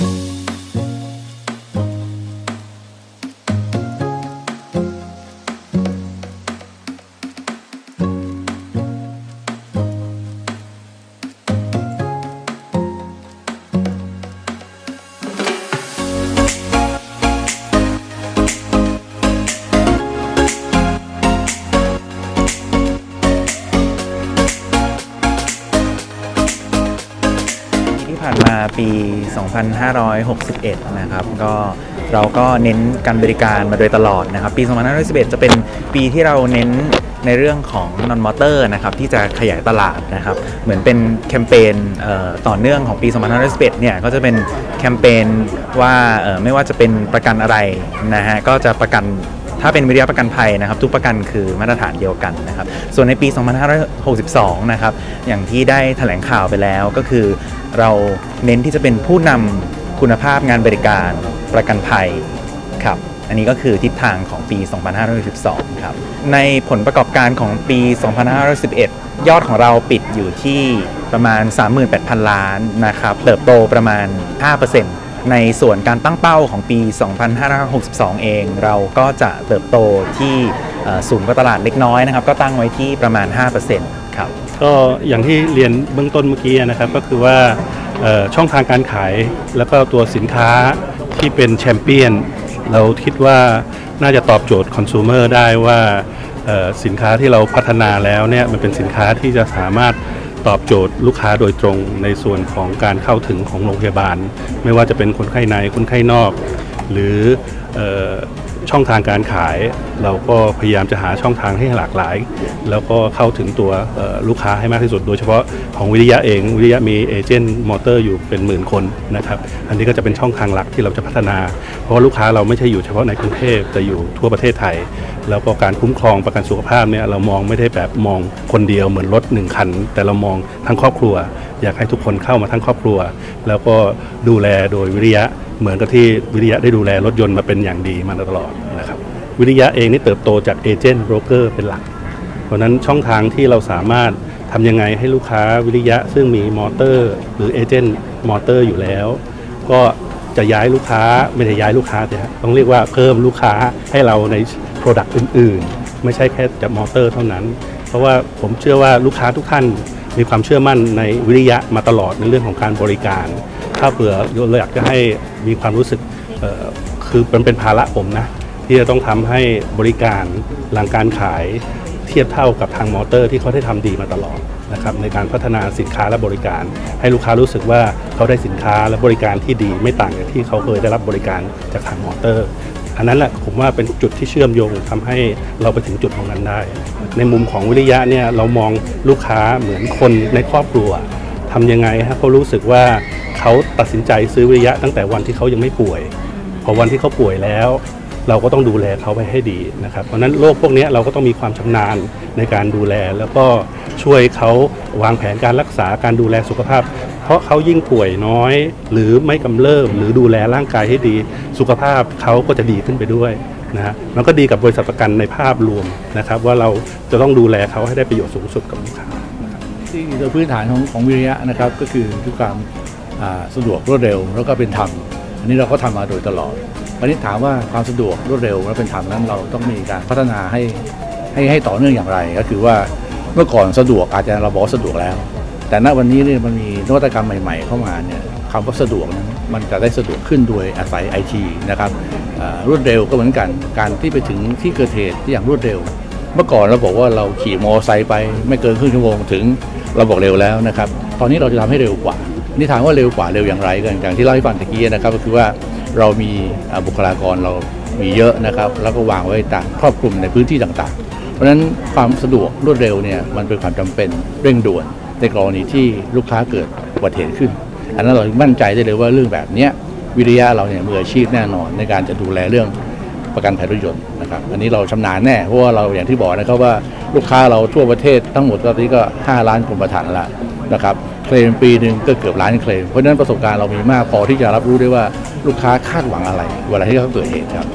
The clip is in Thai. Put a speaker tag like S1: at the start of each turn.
S1: ที่ ผ่านมาปี 2561 นะครับ ก็เราก็เน้นการบริการมาโดยตลอดนะครับ ปี 2511 จะเป็นปีที่เราเน้นในเรื่องของ non motor นะครับที่จะขยายตลาดนะครับ เหมือนเป็นแคมเปญต่อเนื่องของปี 2511 เนี่ยก็จะเป็นแคมเปญว่าไม่ว่าจะเป็นประกันอะไรนะฮะก็จะประกัน ถ้าเป็นวิทยาประกันภัยนะครับ ทุกประกันคือมาตรฐานเดียวกันนะครับ ส่วนในปี 2562 นะครับ อย่างที่ได้แถลงข่าวไปแล้วก็คือ เราเน้นที่จะเป็นผู้นำคุณภาพงานบริการประกันภัยครับอันนี้ก็คือทิศทางของปี 2512 ครับ ในผลประกอบการของปี 2511 ยอดของเราปิดอยู่ที่ประมาณ 38,000 ล้านนะครับ เติบโตประมาณ 5% ในส่วนการตั้งเป้าของปี 2562 เอง เราก็จะเติบโตที่สูงกว่าตลาดเล็กน้อยนะครับ ก็ตั้งไว้ที่ประมาณ 5%ครับ
S2: ก็อย่างที่เรียนเบื้องต้นเมื่อกี้นะครับ ก็คือว่าช่องทางการขายแล้วก็ตัวสินค้าที่เป็นแชมเปี้ยน เราคิดว่าน่าจะตอบโจทย์คอน sumer ได้ว่าสินค้าที่เราพัฒนาแล้วเนี่ยมันเป็นสินค้าที่จะสามารถ ตอบโจทย์ลูกค้าโดยตรงในส่วนของการเข้าถึงของโรงพยาบาล ไม่ว่าจะเป็นคนไข้ในคนไข้นอก หรืออช่องทางการขาย เราก็พยายามจะหาช่องทางให้หลากหลาย แล้วก็เข้าถึงตัวลูกค้าให้มากที่สุด โดยเฉพาะของวิทยาเอง วิทยามีเอเจนต์มอเตอร์อยู่เป็นหมื่นคนนะครับ อันนี้ก็จะเป็นช่องทางหลักที่เราจะพัฒนา เพราะว่าลูกค้าเราไม่ใช่อยู่เฉพาะในกรุงเทพแต่อยู่ทั่วประเทศไทย แล้วก็การคุ้มครองประกันสุขภาพเนี่ยเรามองไม่ได้แบบมองคนเดียวเหมือนรถหนึ่งคัน แต่เรามองทั้งครอบครัว อยากให้ทุกคนเข้ามาทั้งครอบครัว แล้วก็ดูแลโดยวิริยะเหมือนกับที่วิริยะได้ดูแลรถยนต์มาเป็นอย่างดีมาตลอดนะครับวิริยะเองนี่เติบโตจากเอเจนต์โบรกเกอร์เป็นหลัก เพราะนั้นช่องทางที่เราสามารถทำยังไงให้ลูกค้าวิริยะ ซึ่งมีมอเตอร์ หรือเอเจนต์มอเตอร์อยู่แล้ว ก็จะย้ายลูกค้าไม่ได้ย้ายลูกค้าแต่ต้องเรียกว่าเพิ่มลูกค้าให้เราใน Product อื่น ๆ ไม่ใช่แค่จะมอเตอร์เท่านั้น เพราะว่าผมเชื่อว่าลูกค้าทุกท่านมีความเชื่อมั่นในวิริยะมาตลอดในเรื่องของการบริการ ถ้าเผื่อเราอยากจะให้มีความรู้สึกคือมันเป็นภาระผมนะ ที่จะต้องทำให้บริการหลังการขายเทียบเท่ากับทางมอเตอร์ที่เขาได้ทำดีมาตลอดนะครับในการพัฒนาสินค้าและบริการ ให้ลูกค้ารู้สึกว่าเขาได้สินค้าและบริการที่ดีไม่ต่างจากที่เขาเคยได้รับบริการจากทางมอเตอร์ อันนั้นแหละผมว่าเป็นจุดที่เชื่อมโยงทำให้เราไปถึงจุดตรงนั้นได้ ในมุมของวิริยะเนี่ยเรามองลูกค้าเหมือนคนในครอบครัวทำยังไงให้เขารู้สึกว่าเขาตัดสินใจซื้อวิริยะตั้งแต่วันที่เขายังไม่ป่วย พอวันที่เขาป่วยแล้ว เราก็ต้องดูแลเขาไปให้ดีนะครับ เพราะนั้นโรคพวกนี้เราก็ต้องมีความชำนาญในการดูแล แล้วก็ช่วยเขาวางแผนการรักษาการดูแลสุขภาพ ราะเขายิ่งป่วยน้อย หรือไม่กำเริบหรือดูแลร่างกายให้ดี สุขภาพเขาก็จะดีขึ้นไปด้วยนะฮะมันก็ดีกับบริษัทประกันในภาพรวมนะครับ ว่าเราจะต้องดูแลเขาให้ได้ประโยชน์สูงสุดกับลูกค้า
S3: ที่โดยพื้นฐานของของวิริยะนะครับก็คือทุกความสะดวกรวดเร็วแล้วก็เป็นธรรมอันนี้เราก็ทำมาโดยตลอดวันนี้ถามว่าความสะดวกรวดเร็วและเป็นธรรมนั้นเราต้องมีการพัฒนาให้ให้ให้ต่อเนื่องอย่างไร ก็คือว่าเมื่อก่อนสะดวกอาจจะเราบอกสะดวกแล้ว แต่ณวันนี้เนี่ยมันมีนวัตกรรมใหม่ ๆ เข้ามาเนี่ยคำว่าสะดวกนั้นมันจะได้สะดวกขึ้นโดยอาศัยไอทีนะครับรวดเร็วก็เหมือนกัน การที่ไปถึงที่เกิดเหตุที่อย่างรวดเร็ว เมื่อก่อนเราบอกว่าเราขี่มอเตอร์ไซค์ไปไม่เกินครึ่งชั่วโมงถึงเราบอกเร็วแล้วนะครับ ตอนนี้เราจะทำให้เร็วกว่า นี่ถามว่าเร็วกว่าเร็วอย่างไรกันอย่างที่เล่าให้ฟังตะกี้นะครับก็คือว่าเรามีบุคลากรเรามีเยอะนะครับ แล้วก็วางไว้ต่างครอบคลุมในพื้นที่ต่างๆ เพราะฉะนั้นความสะดวกรวดเร็วเนี่ยมันเป็นความจำเป็นเร่งด่วน ในกรณีที่ลูกค้าเกิดอุบัติเหตุขึ้น อันนั้นเรามั่นใจได้เลยว่าเรื่องแบบนี้วิริยะเราเนี่ยมืออาชีพแน่นอนในการจะดูแลเรื่องประกันภัยรถยนต์นะครับอันนี้เราชำนาญแน่เพราะว่าเราอย่างที่บอกนะครับว่าลูกค้าเราทั่วประเทศทั้งหมดตอนนี้ก็ 5 ล้านกรมธรรม์ละนะครับเคลมปีหนึ่งก็เกือบล้านเคลมเพราะฉะนั้นประสบการณ์เรามีมากพอที่จะรับรู้ได้ว่าลูกค้าคาดหวังอะไร เวลาที่เขาเกิดเหตุครับ